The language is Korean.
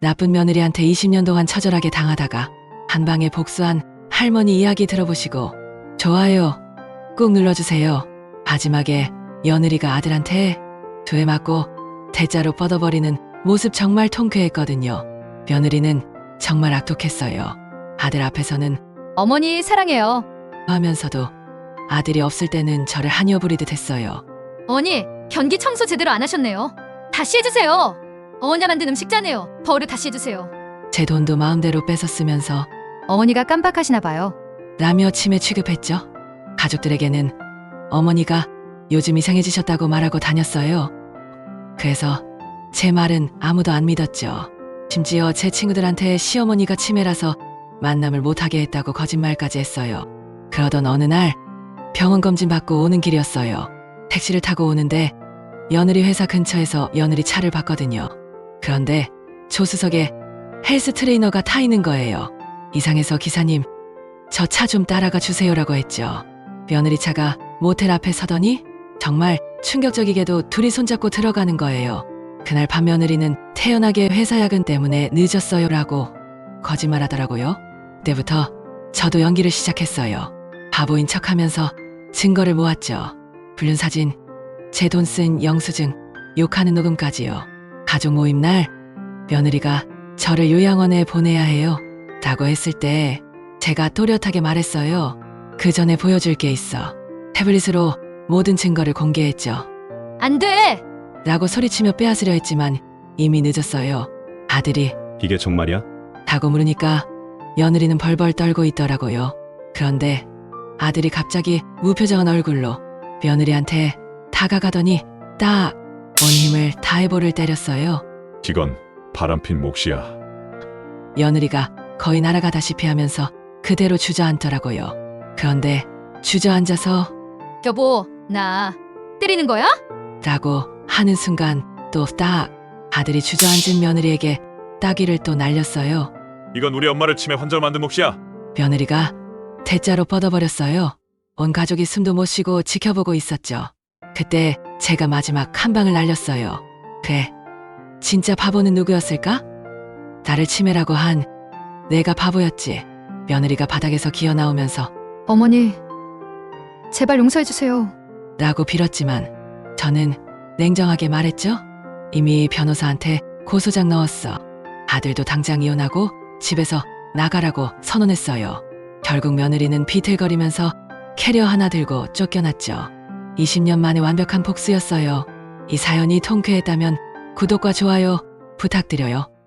나쁜 며느리한테 20년 동안 처절하게 당하다가 한 방에 복수한 할머니 이야기 들어보시고 좋아요 꾹 눌러주세요. 마지막에 며느리가 아들한테 두에 맞고 대자로 뻗어버리는 모습 정말 통쾌했거든요. 며느리는 정말 악독했어요. 아들 앞에서는 어머니 사랑해요. 하면서도 아들이 없을 때는 저를 한여 부리듯 했어요. 어머니 변기 청소 제대로 안 하셨네요. 다시 해주세요. 어머니가 만든 음식 짜네요. 버릇 다시 해주세요. 제 돈도 마음대로 뺏어 쓰면서 어머니가 깜빡하시나 봐요. 라며 치매 취급했죠. 가족들에게는 어머니가 요즘 이상해지셨다고 말하고 다녔어요. 그래서 제 말은 아무도 안 믿었죠. 심지어 제 친구들한테 시어머니가 치매라서 만남을 못하게 했다고 거짓말까지 했어요. 그러던 어느 날 병원 검진 받고 오는 길이었어요. 택시를 타고 오는데 며느리 회사 근처에서 며느리 차를 봤거든요. 그런데 조수석에 헬스 트레이너가 타 있는 거예요. 이상해서 기사님, 저 차 좀 따라가 주세요라고 했죠. 며느리 차가 모텔 앞에 서더니 정말 충격적이게도 둘이 손잡고 들어가는 거예요. 그날 밤 며느리는 태연하게 회사 야근 때문에 늦었어요라고 거짓말하더라고요. 그때부터 저도 연기를 시작했어요. 바보인 척하면서 증거를 모았죠. 불륜 사진, 제 돈 쓴 영수증, 욕하는 녹음까지요. 가족 모임 날 며느리가 저를 요양원에 보내야 해요. 라고 했을 때 제가 또렷하게 말했어요. 그 전에 보여줄 게 있어. 태블릿으로 모든 증거를 공개했죠. 안 돼. 라고 소리치며 빼앗으려 했지만 이미 늦었어요. 아들이 이게 정말이야? 다고 물으니까 며느리는 벌벌 떨고 있더라고요. 그런데 아들이 갑자기 무표정한 얼굴로 며느리한테 다가가더니 딱 온 힘을 다해 볼을 때렸어요. 이건 바람핀 몫이야. 며느리가 거의 날아가다시피 하면서 그대로 주저앉더라고요. 그런데 주저앉아서 여보 나 때리는 거야? 라고 하는 순간 또 딱 아들이 주저앉은 며느리에게 따귀를 또 날렸어요. 이건 우리 엄마를 치매 환자로 만든 몫이야. 며느리가 대자로 뻗어버렸어요. 온 가족이 숨도 못 쉬고 지켜보고 있었죠. 그때 제가 마지막 한 방을 날렸어요. 그래, 진짜 바보는 누구였을까? 나를 치매라고 한 내가 바보였지. 며느리가 바닥에서 기어 나오면서 어머니 제발 용서해 주세요. 라고 빌었지만 저는 냉정하게 말했죠. 이미 변호사한테 고소장 넣었어. 아들도 당장 이혼하고 집에서 나가라고 선언했어요. 결국 며느리는 비틀거리면서 캐리어 하나 들고 쫓겨났죠. 20년 만에 완벽한 복수였어요. 이 사연이 통쾌했다면 구독과 좋아요 부탁드려요.